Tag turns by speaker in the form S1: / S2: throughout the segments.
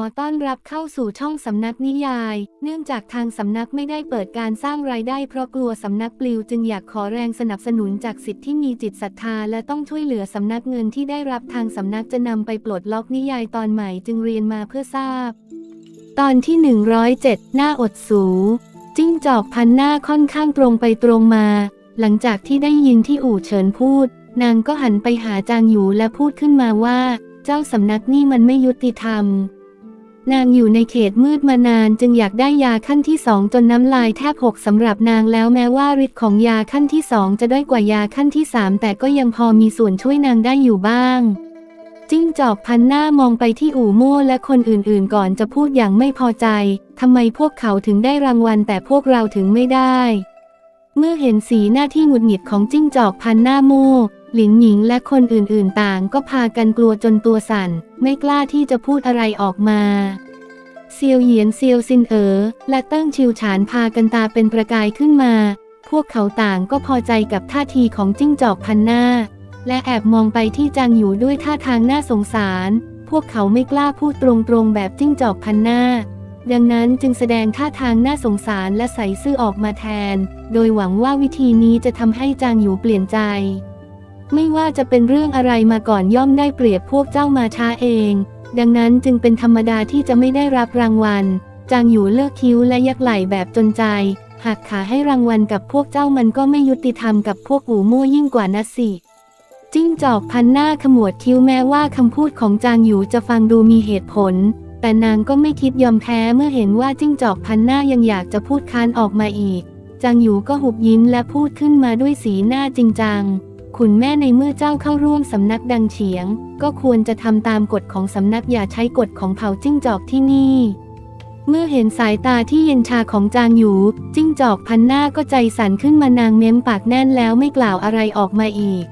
S1: อต้อนรับเข้าสู่ช่องสำนักนิยาย เนื่องจากทางสำนักไม่ได้เปิดการสร้างรายได้เพราะกลัวสำนักปลิวจึงอยากขอแรงสนับสนุนจากสิทธิ์ที่มีจิตศรัทธาและต้องช่วยเหลือสำนักเงินที่ได้รับทางสำนักจะนำไปปลดล็อกนิยายตอนใหม่จึงเรียนมาเพื่อทราบ ตอนที่ 107 หน้าอดสู จิ้งจอกพันหน้าค่อนข้างตรงไปตรงมา หลังจากที่ได้ยินที่อู่เฉินพูด นางก็หันไปหาจางหยูและพูดขึ้นมาว่า เจ้าสำนักนี่มันไม่ยุติธรรม นางอยู่ในเขตมืดมานานจึงอยากได้ยาขั้นที่สองจนน้ำลายแทบหกสำหรับนางแล้วแม้ว่าฤทธิ์ของยาขั้นที่สองจะด้อยกว่ายาขั้นที่สามแต่ก็ยังพอมีส่วนช่วยนางได้อยู่บ้าง จิ้งจอกพันหน้ามองไปที่อู่โม่และคนอื่นๆก่อนจะพูดอย่างไม่พอใจทำไมพวกเขาถึงได้รางวัลแต่พวกเราถึงไม่ได้ เมื่อเห็นสีหน้าที่หงุดหงิดของจิ้งจอกพันหน้าโม่ หลินหญิงและคนอื่นๆต่างก็พากันกลัวจนตัวสั่น ไม่กล้าที่จะพูดอะไรออกมาเซียวเหยียนเซียวซินเอ๋อและเติ้งชิวฉานพากันตาเป็นประกายขึ้นมา พวกเขาต่างก็พอใจกับท่าทีของจิ้งจอกพันหน้า และแอบมองไปที่จางอยู่ด้วยท่าทางน่าสงสาร พวกเขาไม่กล้าพูดตรงๆแบบจิ้งจอกพันหน้า ดังนั้นจึงแสดงท่าทางน่าสงสารและใส่ซื่อออกมาแทน โดยหวังว่าวิธีนี้จะทำให้จางอยู่เปลี่ยนใจ ไม่ว่าจะเป็นเรื่องอะไรมาก่อนย่อมได้เปรียบพวกเจ้ามาช้าเอง ดังนั้นจึงเป็นธรรมดาที่จะไม่ได้รับรางวัล จางอยู่เลิกคิ้วและยักไหล่แบบจนใจ หากขาให้รางวัลกับพวกเจ้ามันก็ไม่ยุติธรรมกับพวกอูมั่วยิ่งกว่านัสิจิ้งจอกพันหน้าขมวดคิ้วแม้ว่าคำพูดของจางหยูจะฟังดูมีเหตุผล แต่นางก็ไม่คิดยอมแพ้เมื่อเห็นว่าจิ้งจอกพันหน้ายังอยากจะพูดค้านออกมาอีก จางหยูก็หุบยิ้มและพูดขึ้นมาด้วยสีหน้าจริงจัง คุณแม่ในเมื่อเจ้าเข้าร่วมสำนักดังเฉียง ก็ควรจะทำตามกฎของสำนักอย่าใช้กฎของเผ่าจิ้งจอกที่นี่ เมื่อเห็นสายตาที่เย็นชาของจางหยูจิ้งจอกพันหน้าก็ใจสั่นขึ้นมานางเม้มปากแน่นแล้วไม่กล่าวอะไรออกมาอีก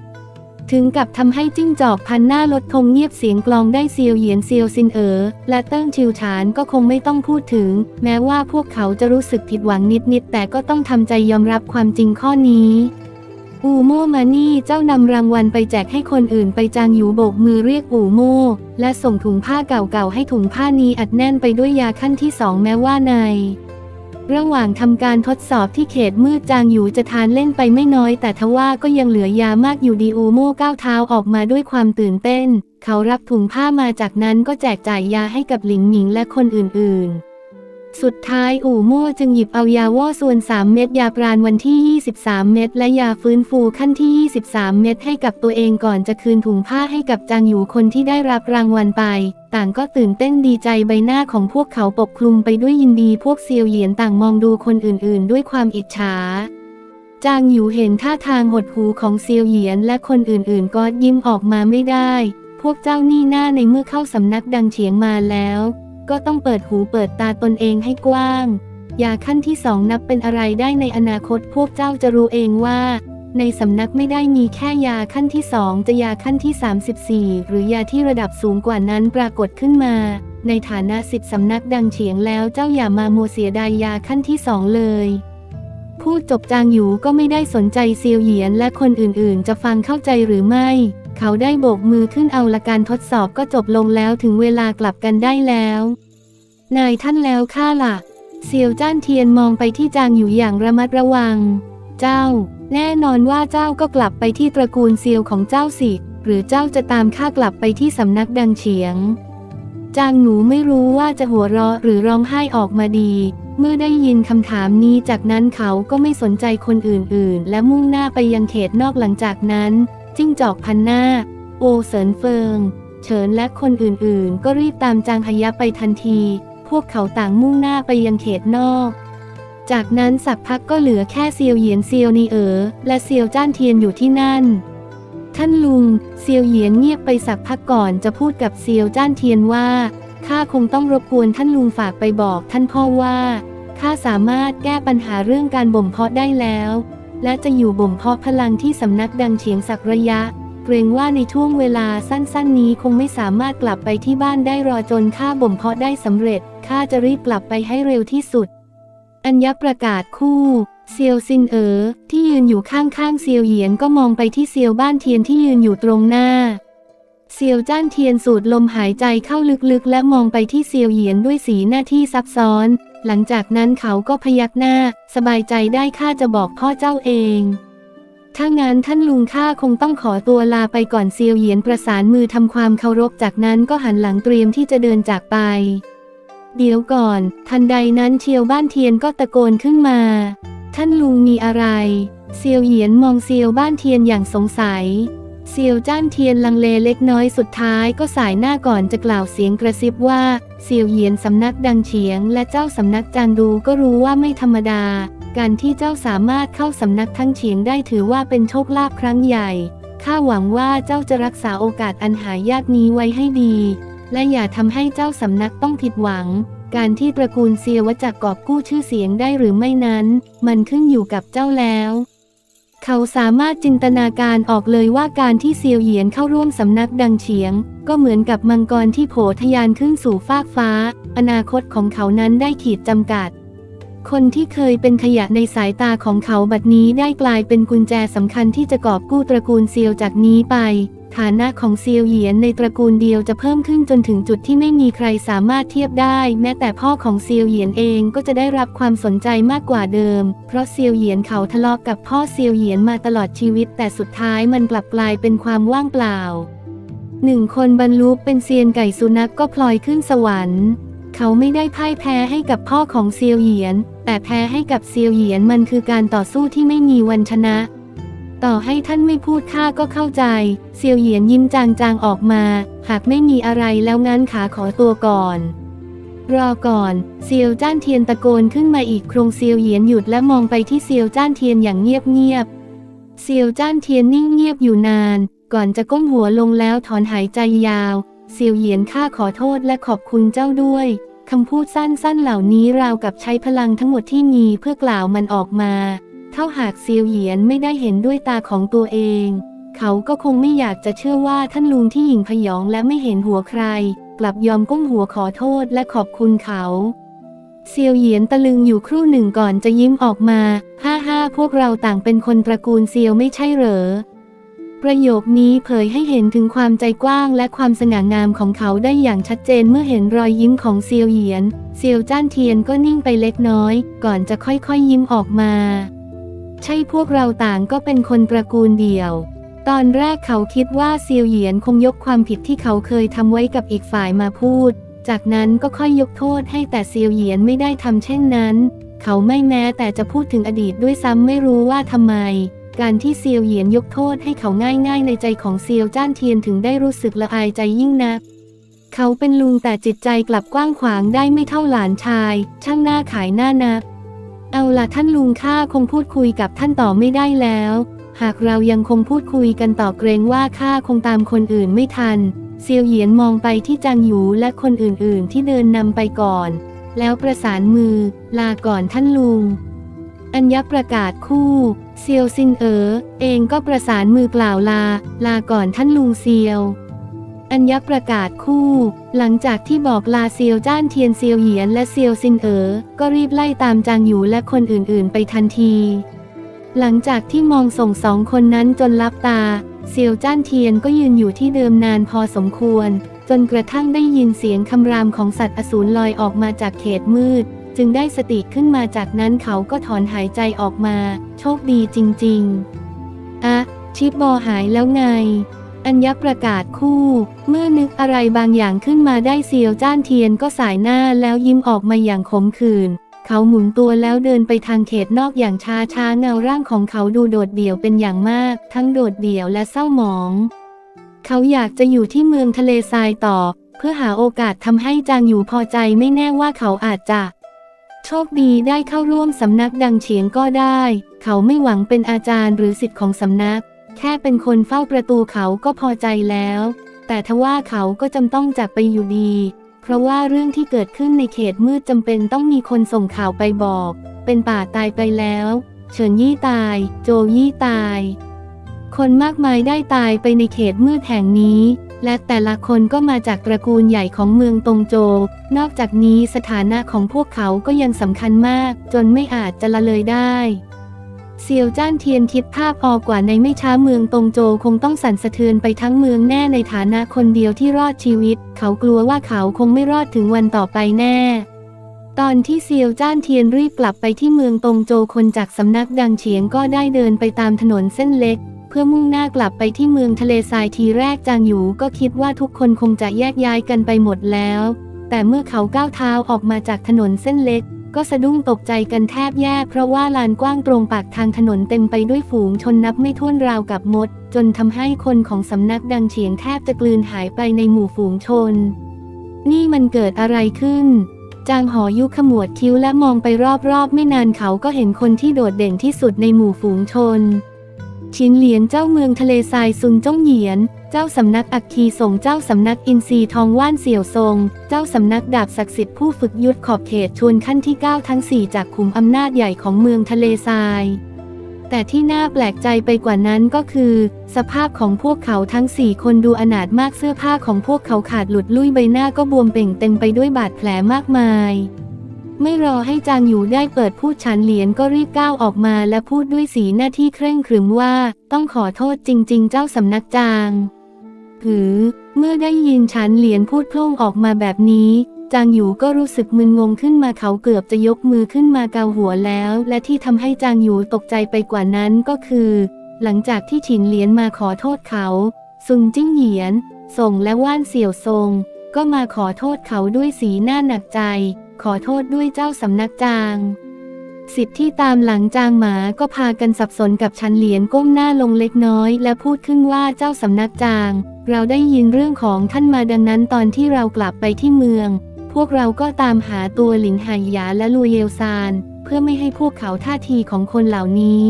S1: ถึงกับทำให้จิ้งจอกพันหน้าลดคงเงียบเสียงกลองได้เซียวเหยียนเซียวซินเอ๋อและเติ้งชิวฉานก็คงไม่ต้องพูดถึง แม้ว่าพวกเขาจะรู้สึกผิดหวังนิดๆแต่ก็ต้องทำใจยอมรับความจริงข้อนี้ อูโม่มานี่เจ้านำรางวัลไปแจกให้คนอื่นไปจางหยูโบกมือเรียกอูโม่และส่งถุงผ้าเก่าๆให้ถุงผ้านี้อัดแน่นไปด้วยยาขั้นที่สองแม้ว่าในระหว่างทำการทดสอบที่เขตมืดจางหยูจะทานเล่นไปไม่น้อย แต่ทว่าก็ยังเหลือยามากอยู่ดีอูโม่ก้าวเท้าออกมาด้วยความตื่นเต้น เขารับถุงผ้ามาจากนั้นก็แจกจ่ายยาให้กับหลิงหมิงและคนอื่นๆ สุดท้ายอู่มั่วจึงหยิบเอายาว่อส่วน 3 เม็ดยาปราณวันที่ 23 เม็ดและยาฟื้นฟูขั้นที่ 23 เม็ดให้กับตัวเองก่อนจะคืนถุงผ้าให้กับจางหยูคนที่ได้รับรางวัลไป ต่างก็ตื่นเต้นดีใจใบหน้าของพวกเขาปกคลุมไปด้วยยินดีพวกเซียวเหยียนต่างมองดูคนอื่น ๆ ด้วยความอิจฉาจางหยูเห็นท่าทางหดหูของเซียวเหยียนและคนอื่น ๆ ก็ยิ้มออกมาไม่ได้ พวกเจ้านี่หน้าในเมื่อเข้าสำนักดังเฉียงมาแล้ว ก็ต้องเปิดหูเปิดตาตนเองให้กว้าง ยาขั้นที่สองนับเป็นอะไรได้ในอนาคตพวกเจ้าจะรู้เองว่า ในสำนักไม่ได้มีแค่ยาขั้นที่สองจะยาขั้นที่ 34 หรือยาที่ระดับสูงกว่านั้นปรากฏขึ้นมา ในฐานะสิทธิสำนักดังเฉียงแล้วเจ้าอย่ามาโมวเสียดายยาขั้นที่สองเลยพูดจบจางหยูก็ไม่ได้สนใจเซียวเหยียนและคนอื่นๆ จะฟังเข้าใจหรือไม่ เขาได้โบกมือขึ้นเอาละการทดสอบก็จบลงแล้วถึงเวลากลับกันได้แล้ว นายท่านแล้วข้าล่ะ เซียวจ้านเทียนมองไปที่จางอยู่อย่างระมัดระวัง เจ้า แน่นอนว่าเจ้าก็กลับไปที่ตระกูลเซียวของเจ้าสิ หรือเจ้าจะตามข้ากลับไปที่สำนักดังเฉียง จางหนูไม่รู้ว่าจะหัวเราะหรือร้องไห้ออกมาดีเมื่อได้ยินคำถามนี้จากนั้นเขาก็ไม่สนใจคนอื่นๆ และมุ่งหน้าไปยังเขตนอกหลังจากนั้น จิ้งจอกพันหน้า โอเสินเฟิง เฉินและคนอื่นๆ ก็รีบตามจางฮยะไปทันที พวกเขาต่างมุ่งหน้าไปยังเขตนอก จากนั้นสักพักก็เหลือแค่เซียวเหยียนเซียวนีเอ๋อและเซียวจ้านเทียนอยู่ที่นั่น ท่านลุง เซียวเหยียนเงียบไปสักพักก่อนจะพูดกับเซียวจ้านเทียนว่าข้าคงต้องรบกวนท่านลุงฝากไปบอกท่านพ่อว่าข้าสามารถแก้ปัญหาเรื่องการบ่มเพาะได้แล้ว และจะอยู่บ่มเพาะพลังที่สำนักดังเฉียงสักระยะ เกรงว่าในช่วงเวลาสั้นๆ นี้คงไม่สามารถกลับไปที่บ้านได้รอจนข้าบ่มเพาะได้สำเร็จข้าจะรีบกลับไปให้เร็วที่สุด อัญญประกาศคู่เซียวซินเอ๋อที่ยืนอยู่ข้างๆเซียวเหยียนก็มองไปที่เซียวบ้านเทียนที่ยืนอยู่ตรงหน้า เซียวจ้านเทียนสูดลมหายใจเข้าลึกๆ และมองไปที่เซียวเหยียนด้วยสีหน้าที่ซับซ้อน หลังจากนั้นเขาก็พยักหน้า สบายใจได้ข้าจะบอกพ่อเจ้าเอง ถ้างั้นท่านลุงข้าคงต้องขอตัวลาไปก่อนเซียวเหยียนประสานมือทำความเคารพจากนั้นก็หันหลังเตรียมที่จะเดินจากไป เดี๋ยวก่อน ทันใดนั้นเชียวบ้านเทียนก็ตะโกนขึ้นมา ท่านลุงมีอะไร เซียวเหยียนมองเซียวบ้านเทียนอย่างสงสัย เซียวจ้านเทียนลังเลเล็กน้อยสุดท้ายก็สายหน้าก่อนจะกล่าวเสียงกระซิบว่าเซียวเหยียนสำนักดังเฉียง และเจ้าสำนักจางดูก็รู้ว่าไม่ธรรมดา การที่เจ้าสามารถเข้าสำนักทั้งเฉียงได้ถือว่าเป็นโชคลาภครั้งใหญ่ข้าหวังว่าเจ้าจะรักษาโอกาสอันหายากนี้ไว้ให้ดี และอย่าทำให้เจ้าสำนักต้องผิดหวัง การที่ตระกูลเซียวจักกอบกู้ชื่อเสียงได้หรือไม่นั้น มันขึ้นอยู่กับเจ้าแล้ว เขาสามารถจินตนาการออกเลยว่าการที่เซียวเหยียนเข้าร่วมสำนักดังเฉียง ก็เหมือนกับมังกรที่โผทะยานขึ้นสู่ฟากฟ้า อนาคตของเขานั้นได้ขีดจำกัด คนที่เคยเป็นขยะในสายตาของเขาบัดนี้ได้กลายเป็นกุญแจสำคัญที่จะกอบกู้ตระกูลเซียวจากนี้ไป ฐานะของเซียวเหยียนในตระกูลเดียวจะเพิ่มขึ้นจนถึงจุดที่ไม่มีใครสามารถเทียบได้ แม้แต่พ่อของเซียวเหยียนเองก็จะได้รับความสนใจมากกว่าเดิม เพราะเซียวเหยียนเขาทะเลาะกับพ่อเซียวเหยียนมาตลอดชีวิต แต่สุดท้ายมันกลับกลายเป็นความว่างเปล่าหนึ่งคนบรรลุเป็นเซียนไก่สุนัขกก็พลอยขึ้นสวรรค์ เขาไม่ได้พ่ายแพ้ให้กับพ่อของเซียวเหยียน แต่แพ้ให้กับเซียวเหยียนมันคือการต่อสู้ที่ไม่มีวันชนะ ต่อให้ท่านไม่พูดข้าก็เข้าใจ เซียวเหยียนยิ้มจางๆออกมา หากไม่มีอะไรแล้วงั้นขาขอตัวก่อน รอก่อน เซียวจ้านเทียนตะโกนขึ้นมาอีกโครงเซียวเหยียนหยุดและมองไปที่เซียวจ้านเทียนอย่างเงียบๆ เซียวจ้านเทียนนิ่งเงียบอยู่นาน ก่อนจะก้มหัวลงแล้วถอนหายใจยาว เซียวเหยียนข้าขอโทษและขอบคุณเจ้าด้วยคำพูดสั้นๆเหล่านี้ราวกับใช้พลังทั้งหมดที่มีเพื่อกล่าวมันออกมา เท่าหากเซียวเหยียนไม่ได้เห็นด้วยตาของตัวเอง เขาก็คงไม่อยากจะเชื่อว่าท่านลุงที่หยิงพยองและไม่เห็นหัวใคร กลับยอมก้มหัวขอโทษและขอบคุณเขาเซียวเหยียนตะลึงอยู่ครู่หนึ่งก่อนจะยิ้มออกมาฮ่าฮ่าพวกเราต่างเป็นคนตระกูลเซียวไม่ใช่เหรอ ประโยคนี้เผยให้เห็นถึงความใจกว้างและความสง่างามของเขาได้อย่างชัดเจนเมื่อเห็นรอยยิ้มของเซียวเหยียน เซียวจ้านเทียนก็นิ่งไปเล็กน้อย ก่อนจะค่อยๆยิ้มออกมา ใช่พวกเราต่างก็เป็นคนตระกูลเดียว ตอนแรกเขาคิดว่าเซียวเหยียนคงยกความผิดที่เขาเคยทำไว้กับอีกฝ่ายมาพูด จากนั้นก็ค่อยยกโทษให้แต่เซียวเหยียนไม่ได้ทำเช่นนั้น เขาไม่แม้แต่จะพูดถึงอดีตด้วยซ้ำไม่รู้ว่าทำไม การที่เซียวเหยียนยกโทษให้เขาง่าย ๆ ในใจของเซียวจ้านเทียนถึงได้รู้สึกละอายใจยิ่งนักเขาเป็นลุงแต่จิตใจกลับกว้างขวางได้ไม่เท่าหลานชาย ช่างหน้าขายหน้านัก เอาล่ะท่านลุงข้าคงพูดคุยกับท่านต่อไม่ได้แล้ว หากเรายังคงพูดคุยกันต่อเกรงว่าข้าคงตามคนอื่นไม่ทัน เซียวเหยียนมองไปที่จางหยูและคนอื่นๆ ที่เดินนำไปก่อน แล้วประสานมือ ลาก่อนท่านลุง อัญญประกาศคู่ เซียวซินเอ๋อเองก็ประสานมือกล่าวลา ลาก่อนท่านลุงเซียว อัญญประกาศคู่ หลังจากที่บอกลาเซียวจ้านเทียนเซียวเหยียนและเซียวซินเอ๋อก็รีบไล่ตามจางหยูและคนอื่นๆ ไปทันที หลังจากที่มองส่งสองคนนั้นจนลับตา เซียวจ้านเทียนก็ยืนอยู่ที่เดิมนานพอสมควร จนกระทั่งได้ยินเสียงคำรามของสัตว์อสูรลอยออกมาจากเขตมืด จึงได้สติขึ้นมาจากนั้นเขาก็ถอนหายใจออกมา โชคดีจริง ๆอะชิปบอหายแล้วไง อัญญประกาศคู่ เมื่อนึกอะไรบางอย่างขึ้นมาได้เซียวจ้านเทียนก็สายหน้าแล้วยิ้มออกมาอย่างขมขื่นเขาหมุนตัวแล้วเดินไปทางเขตนอกอย่างช้าช้าเงาร่างของเขาดูโดดเดี่ยวเป็นอย่างมาก ทั้งโดดเดี่ยวและเศร้าหมอง เขาอยากจะอยู่ที่เมืองทะเลทรายต่อ เพื่อหาโอกาสทำให้จางอยู่พอใจไม่แน่ว่าเขาอาจจะ โชคดีได้เข้าร่วมสำนักดังเฉียงก็ได้ เขาไม่หวังเป็นอาจารย์หรือสิทธิ์ของสำนัก แค่เป็นคนเฝ้าประตูเขาก็พอใจแล้ว แต่ทว่าเขาก็จำต้องจากไปอยู่ดี เพราะว่าเรื่องที่เกิดขึ้นในเขตมืดจำเป็นต้องมีคนส่งข่าวไปบอก เป็นป่าตายไปแล้ว เฉินยี่ตาย โจยี่ตาย คนมากมายได้ตายไปในเขตมืดแห่งนี้ และแต่ละคนก็มาจากตระกูลใหญ่ของเมืองตงโจ นอกจากนี้สถานะของพวกเขาก็ยังสำคัญมาก จนไม่อาจจะละเลยได้ เซียวจ้านเทียนคิดภาพออกกว่าในไม่ช้าเมืองตงโจคงต้องสั่นสะเทือนไปทั้งเมืองแน่ในฐานะคนเดียวที่รอดชีวิต เขากลัวว่าเขาคงไม่รอดถึงวันต่อไปแน่ ตอนที่เซียวจ้านเทียนรีบกลับไปที่เมืองตงโจคนจากสำนักดังเฉียงก็ได้เดินไปตามถนนเส้นเล็ก เพื่อมุ่งหน้ากลับไปที่เมืองทะเลทรายทีแรกจางหยูก็คิดว่าทุกคนคงจะแยกย้ายกันไปหมดแล้ว แต่เมื่อเขาก้าวเท้าออกมาจากถนนเส้นเล็ก ก็สะดุ้งตกใจกันแทบแย่เพราะว่าลานกว้างตรงปากทางถนนเต็มไปด้วยฝูงชนนับไม่ถ้วนราวกับมด จนทำให้คนของสำนักดังเฉียงแทบจะกลืนหายไปในหมู่ฝูงชน นี่มันเกิดอะไรขึ้น จางหอยุขมวดคิ้วและมองไปรอบๆ ไม่นานเขาก็เห็นคนที่โดดเด่นที่สุดในหมู่ฝูงชน ชินเหลียนเจ้าเมืองทะเลทรายซุนจ้องเหยียน เจ้าสำนักอักคีส่งเจ้าสำนักอินทรีทองว่านเสี่ยวทรง เจ้าสำนักดาบศักดิ์สิทธิ์ผู้ฝึกยุทธขอบเขตชวนขั้นที่ 9 ทั้ง 4 จากขุมอำนาจใหญ่ของเมืองทะเลทราย แต่ที่น่าแปลกใจไปกว่านั้นก็คือ สภาพของพวกเขาทั้งสี่คนดูอนาถมากเสื้อผ้าของพวกเขาขาดหลุดลุ่ยใบหน้าก็บวมเป่งเต็มไปด้วยบาดแผลมากมาย ไม่รอให้จางอยู่ได้เปิดพูดฉันเหรียญก็รีบก้าวออกมาและพูดด้วยสีหน้าที่เคร่งขรึมว่า ต้องขอโทษจริง ๆ เจ้าสำนักจางหือ เมื่อได้ยินฉันเหรียญพูดโพล่งออกมาแบบนี้ จางอยู่ก็รู้สึกมึนงงขึ้นมาเขาเกือบจะยกมือขึ้นมาเกาหัวแล้ว และที่ทำให้จางอยู่ตกใจไปกว่านั้นก็คือ หลังจากที่ฉินเหรียญมาขอโทษเขาซุนจิ้งเหยียนส่งและว่านเสี่ยวทรงก็มาขอโทษเขาด้วยสีหน้าหนักใจ ขอโทษด้วยเจ้าสำนักจางสิทธิ์ที่ตามหลังจางหมาก็พากันสับสนกับชันเหรียญก้มหน้าลงเล็กน้อย และพูดขึ้นว่าเจ้าสำนักจาง เราได้ยินเรื่องของท่านมาดังนั้นตอนที่เรากลับไปที่เมือง พวกเราก็ตามหาตัวหลินหหยาและลูเยลซาน เพื่อไม่ให้พวกเขาท่าทีของคนเหล่านี้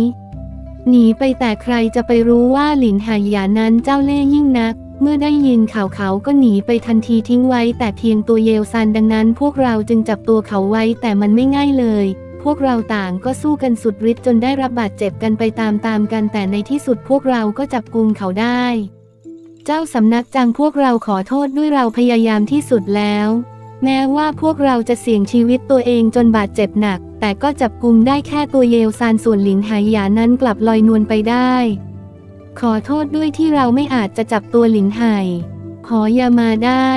S1: หนีไปแต่ใครจะไปรู้ว่าหลินหหยานั้นเจ้าเล่ยิ่งนัก เมื่อได้ยินข่าวเขาก็หนีไปทันทีทิ้งไว้แต่เพียงตัวเยลซานดังนั้นพวกเราจึงจับตัวเขาไว้แต่มันไม่ง่ายเลย พวกเราต่างก็สู้กันสุดฤทธิ์จนได้รับบาดเจ็บกันไปตามๆกันแต่ในที่สุดพวกเราก็จับกุมเขาได้ เจ้าสำนักจังพวกเราขอโทษด้วยเราพยายามที่สุดแล้ว แม้ว่าพวกเราจะเสี่ยงชีวิตตัวเองจนบาดเจ็บหนัก แต่ก็จับกุมได้แค่ตัวเยลซานส่วนหลินหหยานั้นกลับลอยนวลไปได้ ขอโทษด้วยที่เราไม่อาจจะจับตัวหลินไห่ขออย่ามาได้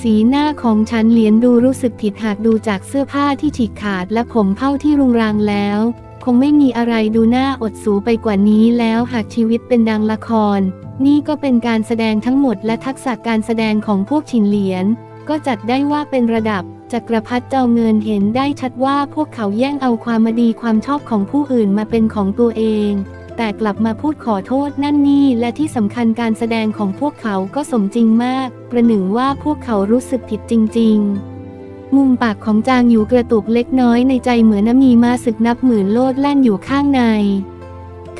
S1: สีหน้าของฉันเหลียนดูรู้สึกผิดหากดูจากเสื้อผ้าที่ฉีกขาดและผมเผ้าที่รุงรังแล้ว คงไม่มีอะไรดูหน่าอดสูไปกว่านี้แล้วหากชีวิตเป็นดังละคร นี่ก็เป็นการแสดงทั้งหมดและทักษะการแสดงของพวกฉินเหลียน ก็จัดได้ว่าเป็นระดับจักรพรรดิเจ้าเงินเห็นได้ชัดว่าพวกเขาแย่งเอาความมาดีความชอบของผู้อื่นมาเป็นของตัวเอง แต่กลับมาพูดขอโทษนั่นนี่และที่สำคัญการแสดงของพวกเขาก็สมจริงมาก ประหนึ่งว่าพวกเขารู้สึกผิดจริง ๆ มุมปากของจางอยู่กระตุกเล็กน้อยในใจเหมือนมีมาศึกนับหมื่นโลดแล่นอยู่ข้างใน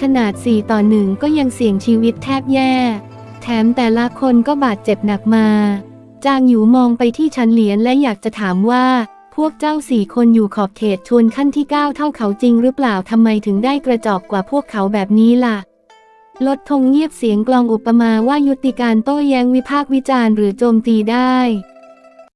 S1: ขนาดสี่ต่อหนึ่งก็ยังเสี่ยงชีวิตแทบแย่ แถมแต่ละคนก็บาดเจ็บหนักมา จางอยู่มองไปที่ชันเหลียนและอยากจะถามว่า พวกเจ้าสี่คนอยู่ขอบเขตชวนขั้นที่เก้าเท่าเขาจริงหรือเปล่าทำไมถึงได้กระจอกกว่าพวกเขาแบบนี้ล่ะ ลดทงเงียบเสียงกลองอุปมาว่ายุติการโต้แย้งวิพากษ์วิจารณ์หรือโจมตีได้